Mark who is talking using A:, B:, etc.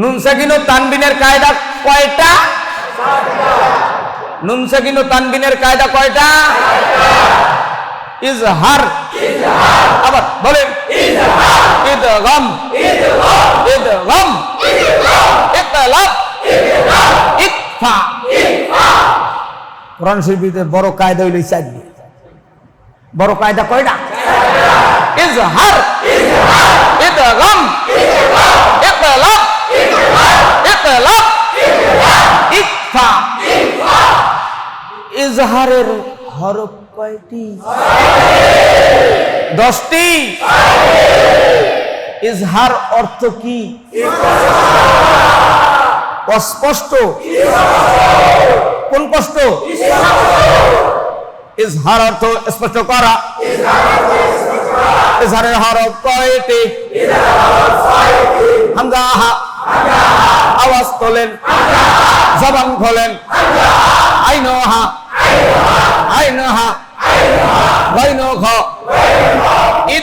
A: নুন সাকিন ও তানবিনের কায়দা কয়টা? নুন সাকিন ও তানবিনের কায়দা কয়টা? ইজহার। আবার বলেন। ইদগম। ইদগম। ইতলাব। ইকফা কোরআন শরীফে বড় কায়দা হইল চারটি বড় কায়দা কয়টা? ইজহার ইদগম ইতলাব ইতলাব ইকফা ইজহারের হরফ কয়টি? দশটি। ইজহার অর্থ কি? অস্পষ্ট। কোন কষ্ট? ইজহার অর্থ স্পষ্ট করা। ইজহারের হরফ কয়টি? হামজা হা আওয়াজ তোলেন। জবান খোলেন। আইন হা আইন হা